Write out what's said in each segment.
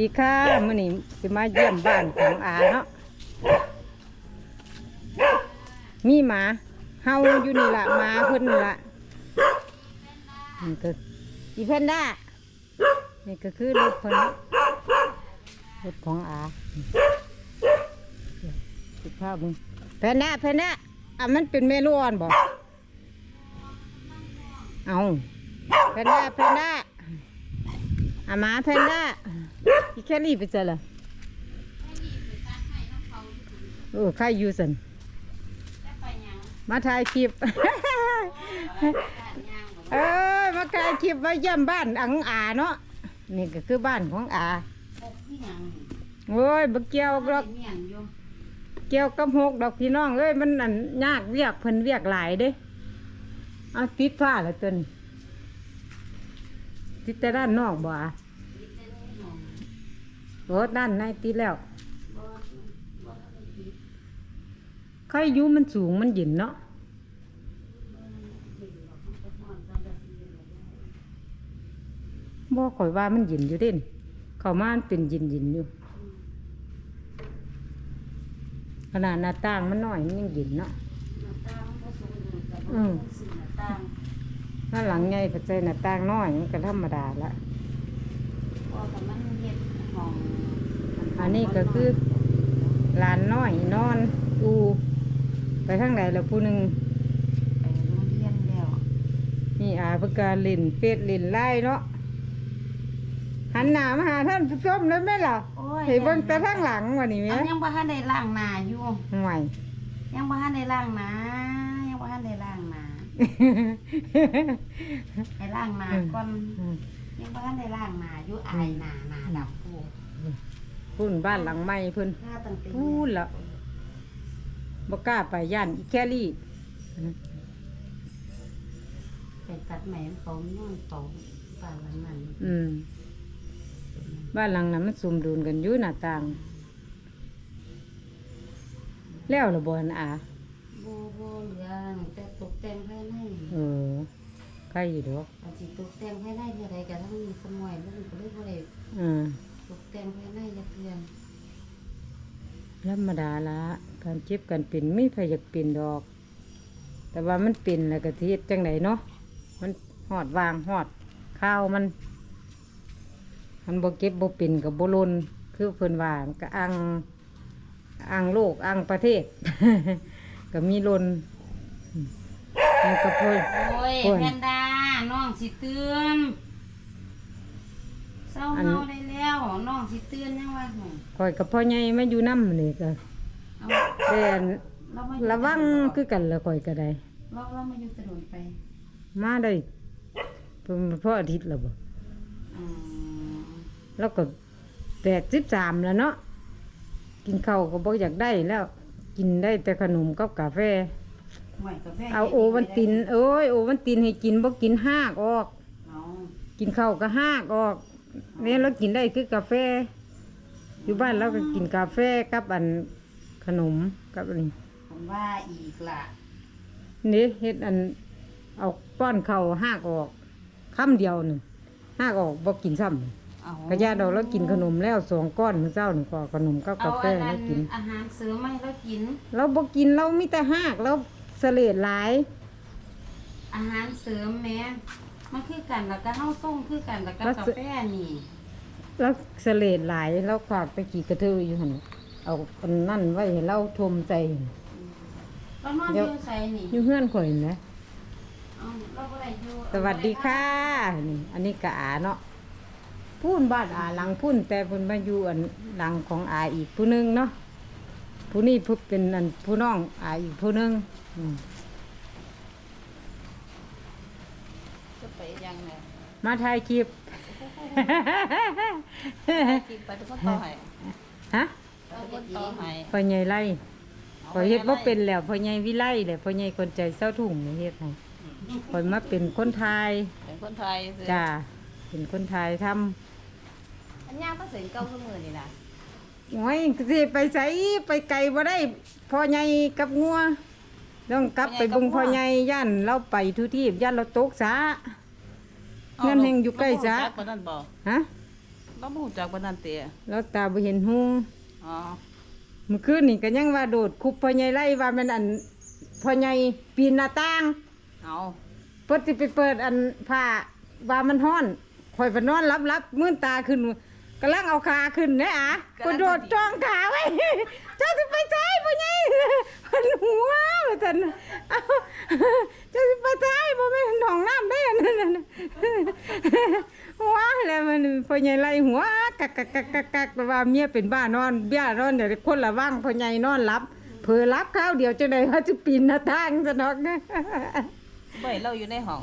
ดีค่ะมื่อนี้สิมาเยี่ยมบ้านของอาเนาะมีหมาเฮาอยู่นี่ละหมาเพิ่นนี่ละนี่ก็อีเพนด้านี่ก็คือรถเพิ่นรถของอาสิภาพมึงเพนด้าเพนด้าอะมันเป็นเมลูออนบ่เอาเพนด้าเพนด้าอะหมาเพนด้า อีแค่รีบไปเจอเลยโอ้ใครอยู่สันมาถ่ายคลิป เออมาถ่ายคลิปมาเยี่ยมบ้านอังอาเนาะ นี่ก็คือบ้านของอาโอ้ยบ่เกี่ยวดอกเกี่ยวกับหกดอกพี่น้องเอ้ยมันอันยากเวียกเพิ่นเวียกหลายเด้เอาติดผ้าละตัวนี้ติดแต่ด้านนอกบ่อะ โอ้ด้านในติดแล้วใครอยู่มันสูงมันเย็นเนาะบ่ข่อยว่ามันเย็นอยู่เด่นเข้ามามันเป็นเย็นเย็นๆอยู่ ขนาดหน้าต่างมันน้อยมันยังเย็นเนาะอืมหน้าหลังใหญ่ปัจจัยหน้าต่างน้อยมันก็ธรรมดาละอันนี้ ก็คือหลานน้อยนอนอูไปทางไหนแล้วผู้หนึ่งนี่อาเพื่อการเล่นเฟซเล่นไล่เนาะหันหน้ามาหาท่านผู้ชมเลยไหมล่ะเห็นเบิ่งแต่ทางหลังวันนี้ไหมเอายังบ่ทันได้ล้างหน้าอยู่ห่วยยังบ่ทันได้ล้างหน้ายังบ่ทันได้ล้างหน้าให้ล้างหน้าก่อนยังบ่ทันได้ล้างหน้าอยู่อายหน้า หน้าดำปูพุ่นบ้านหลังใหม่เพิ่นหน้าตั้งแต่พูดละบ่กล้าไปย่านอีแคลี่ไปตัดไหมเขาย้อนเขาป่านนั้นนั้นอืมบ้านหลังนั้นมันสมดุลกันอยู่หน้าต่าง แล้วละบ่อันอาบ่บ่เหลือแต่ตกแต่งภายในเออ ใกล้อยู่ดอกอันสิตกแต่งภายในเท่าใดก็ทั้งมีสมวยแล้วมันก็เลยบ่ได้อืมตกแต่งภายในจักเทื่อธรรมดาละการเจ็บกันเป็นไม่พอยากเป็นดอก แต่ว่ามันเป็นแล้วก็สิเฮ็ดจังไดเนาะมันหอดวางหอดข้าวมัน มันบ่เก็บบ่เป็นกับบ่ลนคือเพิ่นว่ามันก็อังอังโลกอังประเทศ ก็มีลนอืมมันก็เพิ่น โอ้ยโอ้ยแพนด้า น้องสิเตือนเศร้าอันเฮาได้แล้วน้องสิเตือนยังว่าหั่นคอยกับพ่อใหญ่มาอยู่น้ำนี่ก็เอาแต่เรามาอยู่ระวังคือกันละคอยก็ได้ เราเรามาอยู่ถนนไปมาได้เพิ่นพ่ออาทิตย์และบ่อืมแล้วก็แปดสิบสามแล้วเนาะกินข้าวก็บ่อยากได้แล้ว กินได้แต่ขนมกับกาแฟ ห่วยกาแฟเอาโอวันตินเอ้ยโอวันตินให้กินบ่กินหากออก เอากินข้าวก็หากออกเนี่ยเรากินได้คือกาแฟ อยู่บ้านเราก็กินกาแฟกับอันขนมกับอันนี้ผมว่าอีกล่ะนี่เฮ็ดอันเอาป้อนข้าวหากออกคำเดียวหนึ่งหากออกบ่กินซ้ำเอากระยาดอกแล้วกินขนมแล้วสองก้อนมื้อเจ้าหนึ่งก็ขนมกับเอากาแฟอันนั้แล้วนกิน อาหารเสริมมาให้เรากิน เราบ่กินเรามีแต่หากเรา เสลดหลาย อาหารเสริมแม่มันคือกันแล้วก็เฮาส่งคือกันแล้วก็กาแฟนี่เราเสลดหลายเราฝากไปกี่กระเทยอยู่หั่นเอาอันนั่นไว้ให้เราทมใจเรานอนอเดี๋ยวยู่ไสนี่อยู่เฮือนข่อยนะเอาเราบ่ได้อยู่สวัสดีค่ะนี่อันนี้กะอาเนาะพูนบ้านอาหลังพุ่นแต่เพุ่นมาอยู่อันหลังของอาอีกผู้หนึงเนาะ ผู้นี้ผู้เป็นอันผู้น้องอาอีกผู้หนึงอืมจะไปยังไงมาถ่ายคลิป กินไปทุกคนต่อให้ฮะทุกคนต่อให้พ่อใหญ่ไล่พ่อเฮ็ดบ่เป็นแล้วพ่อใหญ่วิไลเลยพ่อใหญ่คนใจเศร้าถุงนี่เฮ็ดให้พ่อยมาเป็นคนไทยเป็นคนไทยสิจ้าเป็นคนไทยทำ อันย่างภาษาเก้าขึ้นมือนี่นะ โอ้ยสิไปไสไปไกลบ่ได้พ่อใหญ่กับงัวต้องกลับไปเบิ่งพ่อใหญ่ย่านเราไปทุทีบย่านเราตกสาเงินแห่งอยู่ใกล้จ้ะคนนั้นบอกฮะบเราบ่ฮู้จักปานนั้นเตะแล้วตาบ่เห็นหุงอ๋อเมื่อคืนนี่ก็ยังว่าโดดคุบพ่อใหญ่ไล่ว่ามันอันพ่อใหญ่ปีนหน้าต่าง เอาเพิ่นสิไปเปิดอันผ้าว่ามันฮ้อนข่อยไปนอนรับๆมื่นตาขึ้น กำลังเอาขาขึ้นเด้อะกระโดดจ้องขาไว้เจ้าสิไปใช้พ่อใหญ่มันหัวว่าซั่นเอ้าเจ้าสิไปใช้บ่แม่นหนองน้ำได้อันนั้นน่ะหัวแล้วมันพ่อใหญ่ไล่หัวกักกักกักกักกักแต่ว่าเมียเป็นบ้านอนเบี้ยนอนเดี๋ยวคนละว่างพ่อใหญ่นอนรับเผลอรับข้าวเดียวจังได๋ว่าจะปีนหน้าต่างซะดอกบ่ให้เราอยู่ในห้อง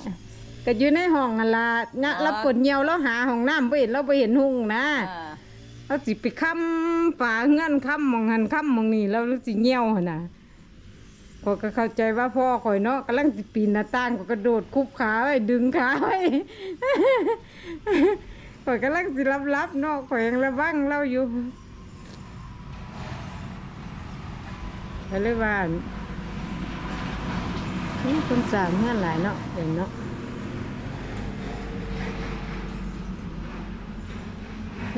ก็อยู่ในห้องนั่นล่ะเนี่ยอ๋อเราปวดเหี่ยวเราหาห้องน้ำบ่เห็นเราบ่เห็นหุงนะอ่าเราสิไปค้ำฝาเงื่อนค้ำหมองหันค้ำหมองนี่แล้วเราสิเหี่ยวหั่นน่ะข้อยก็เข้าใจว่าพ่อข่อยเนาะกำลังสิปีนหน้าต่างก็กระโดดคุบขาไว้ดึงขาไว้ ข่อยกำลังสิรับๆเนาะข่อยยังระวังเราอยู่ก็เลยว่านี่คนสร้างเงื่อนหลายเนาะเห็นเนาะ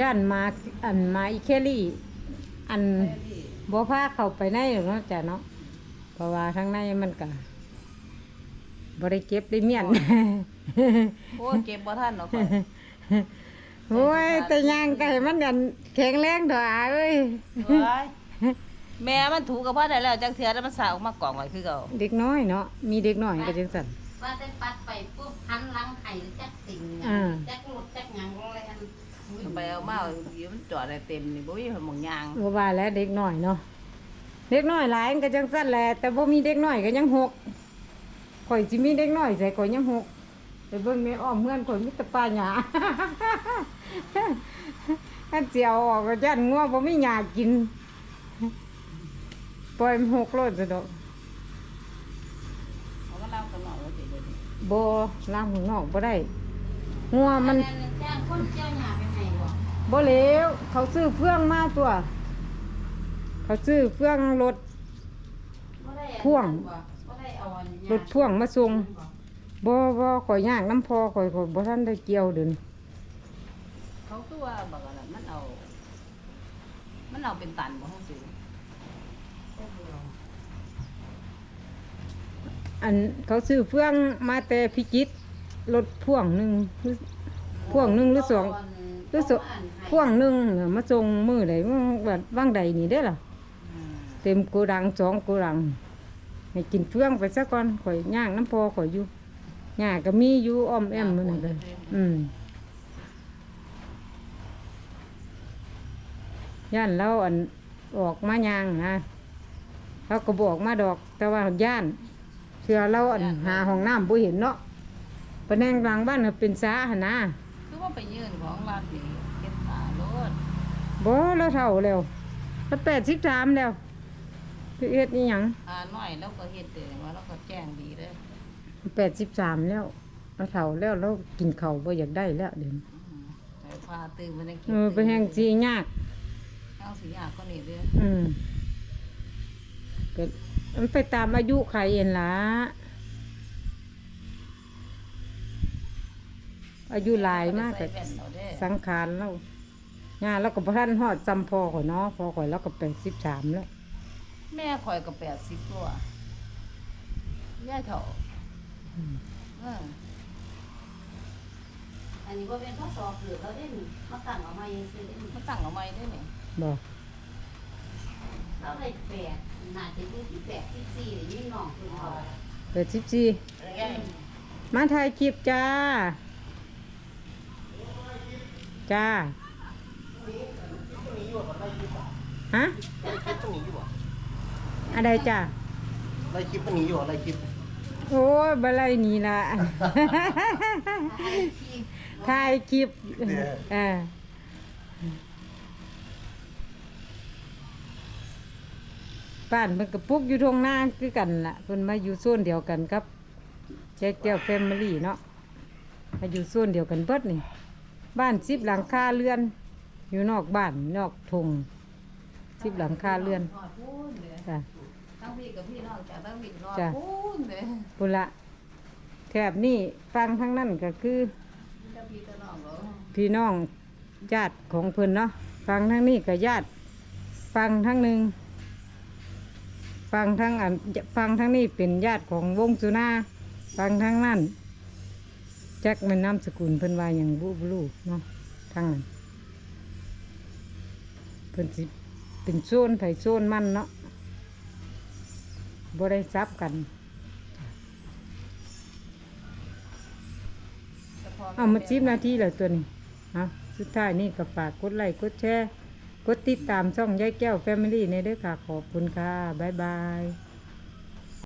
ย่านมาอันมาอีเคลี่ อันบ่พาเข้าไปในหรอกเนาะจ้ะเนาะเพราะว่าข้างในมันก็บ่ได้เก็บได้เมียน โอ้ยเก็บบ่ทันเนาะข่อยโอ้ยแต่ย่างไก่มันอันแข็งแรงเถอะอาเอ้ยเอ้ยแม่มันถูกกับพ่อได้แล้วจักเทื่อแล้วมันสาวออกมากล่องไว้คือเก่าเด็กน้อยเนาะมีเด็กน้อยก็จังซั่น ว่าแต่ปัดไปปุ๊บหันหลังไห้จักสิ่งหยัอ่างจักรถจักหยังอะไรอัน ไปเอามาเอาอยู่มันจอดได้เต็มนี่บ่มีหม่องยางบ่ว่าแล้วเด็กน้อยเนาะเด็กน้อยหลายมันก็จังซั่นแหละแต่บ่มีเด็กน้อยก็ยังหกข่อยสิมีเด็กน้อยใส่ข่อยยังหกไปเบิ่งแม่อ้อมเฮือนข่อยมีแต่ป่าหญ้าถ้าเจียวออกก็ยันงัวบ่มีหญ้ากินปล่อยมันหกโลดซะดอกเอามาเล่ากันหน่อยว่าสิเดี๋ยวนี้บ่ล้างข้างนอกบ่ได้งัวมันอัจ้างคนเจ้าหญ้าไปให้ บ่บ่เหลวเขาซื้อเฟืองมาตัว เขาซื้อเฟืองรถบ่ได้อันพ่วงนั้นบ่บ่ได้เอาอันหญ้ารถพ่วงมาส่งบ่บ่ข่อยย่างน้ำพอข่อยข่อยบ่ทันได้เกี่ยวเดินเขาคือว่าบักอันนั้นมันเอา มันเอาเป็นตันบ่ฮู้สิอันเขาซื้อเฟืองมาแต่พิจิตรรถพ่วงหนึงหรือพ่วงหนึงหรือสองห รือสองพ่วงหนึงน่ะมาส่งมื้อใดมื้อวัดว่างใดนี่เด้อล่ะอืมเต็มโกดังสองโกดัง ให้กินเฟืองไปซะก่อนข่อยย่างน้ำพอข่อยอยู่ย่าก็มีอยู่อ้อมแอมมื้อนั่นเลยอืมย่านเราอันออกมาย่างนะเขาก็บอกมาดอก แต่ว่าย่านเชื่อเราอันหาห้องน้ำบ่เห็นเนาะปะแนงกลางบ้านก็เป็นสาหนนะ คือว่าไปยื่นของรัฐนี่เก็บตาโลดบ่เราเท่าแล้วเราแปดสิบสามแล้วคือเฮ็ดนี่หยังอ่าน้อยแล้วก็เฮ็ดเด้ว่าแล้วก็แจ้งดีเด้อแปดสิบสามแล้วเราเท่าแล้วเรากินข้าวบ่อยากได้แล้วเดี๋ยวนี้อืมไปพาตื่นมาได้กิเออไปแห้งสียาก เอาสิยากก็นี่เด้ออืมก็มันไปตามอายุใครเองล่ะ อายุหลายมากใส่แต่แว่นเอาเด้อสังขารเรางานเราก็บ่ทันฮอดจำพอข่อยเนาะพอข่อยเราก็แปดสิบสามแล้ว แม่ข่อยก็80ตัวย่ายเฒ่าอืมเอออันนี้บ่เป็นข้อสอบหรือเราได้นี่มาตั้งเอามายังซื้อได้นี่มาตั้งเอาไว้ได้นี่บอกเราได้แปดน่าจะอยู่ที่แปดที่สี่หรือยี่น้องคือเขาแปดสิบสี่ย่ายมาถ่ายคลิปจ้า จ้าฮะคลิปมันหนีอยู่บ่อะไรจ้าไล่คลิปมันหนีอยู่บ่ไล่คลิปโอ้ยบะไรนี่ล่ะถ่ายคลิปเออบ้านมันกระปุกอยู่ทงหน้าคือกันล่ะเพิ่นมาอยู่โซนเดียวกันครับแจ๊กแก้วแฟมิลี่เนาะมาอยู่โซนเดียวกันเบิดนี่ บ้านสิบหลังคาเรือน อยู่นอกบ้านนอกทงสิบหลังคาเรือนทอดพูนเด้อจ้ะทั้งพี่กับพี่น้องจากทั้งพี่ทอดจ้ะพูนเด้อปุละแถบนี่ฟังทั้งนั้นก็คือมีแต่พี่แต่น้องเหรอพี่น้องญาติของเพิ่นเนาะฟังทั้งนี้กับญาติ ฟังทั้งหนึ่งฟังทั้งอันฟังทั้งนี้เป็นญาติของวงสุนาฟังทั้งนั้น จักมันนามสกุลเพิ่นว่าอย่างบุบลูเนาะทั้งนั้นเพิ่นสิเป็นโซนไผโซนมันเนาะบ่ได้ซับกันเอามาจิบนาทีแล้วตัวนี้เอาสุดท้ายนี่ก็ฝากกดไลค์กดแชร์ กดติดตามช่องยายแก้วแฟมิลี่ในเด้อค่ะ ขอบคุณค่ะ บ๊ายบาย